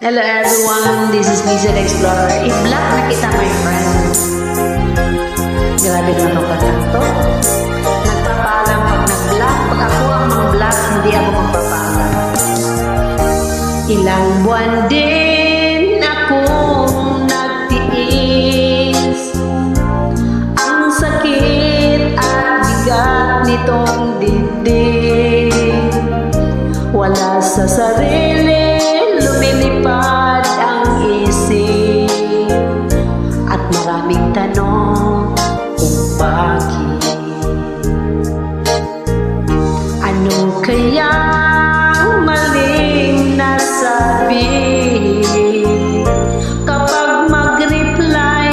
Hello everyone, this is the Explorer. I-block na kita my friend. Grabe naman ang katanto. Nagpapaalam pag nag-block. Pag ako ang mag-block, hindi ako magpapaalam. Ilang buwan din bakit? Ano kaya maling nasabi? Kapag mag-reply,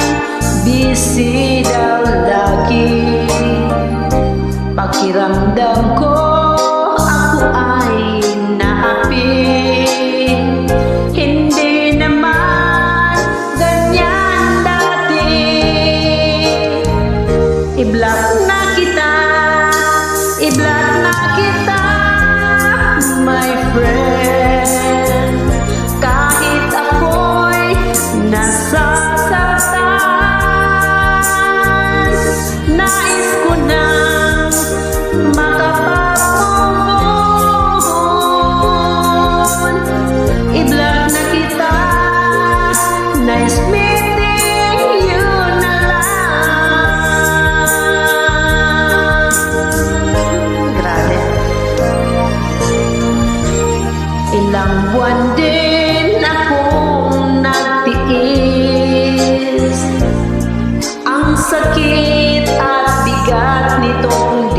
busy daw lagi Pakiramdam ko I-block na kita. I-block na kita My friend. Kahit ako'y nasasaktan Nais ko nang makapag-move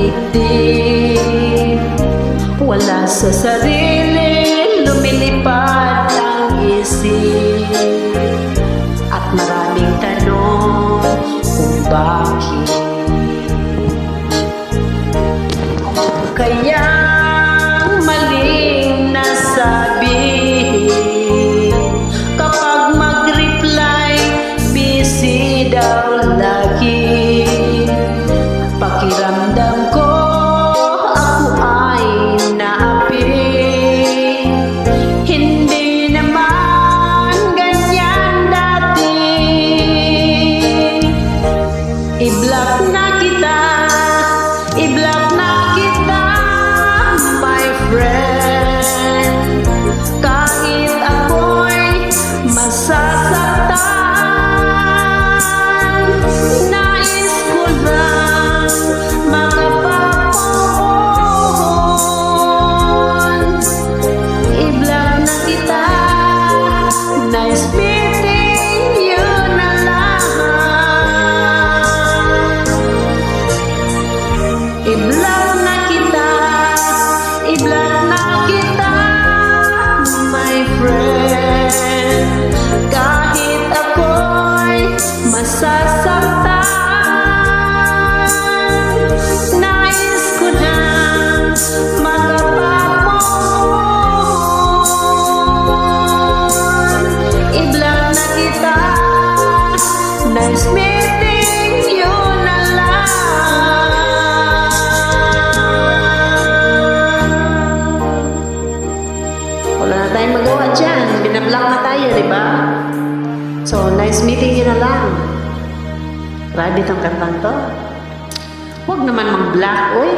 dibdib Wala sa sarili, lumilipad ang isip. At maraming tanong kung bakit. Kaya maling nasabi Kapag mag-reply, busy daw I-block na di ba? So, nice meeting you na lang. Grabe tong kantang to. Huwag naman mag-block, uy.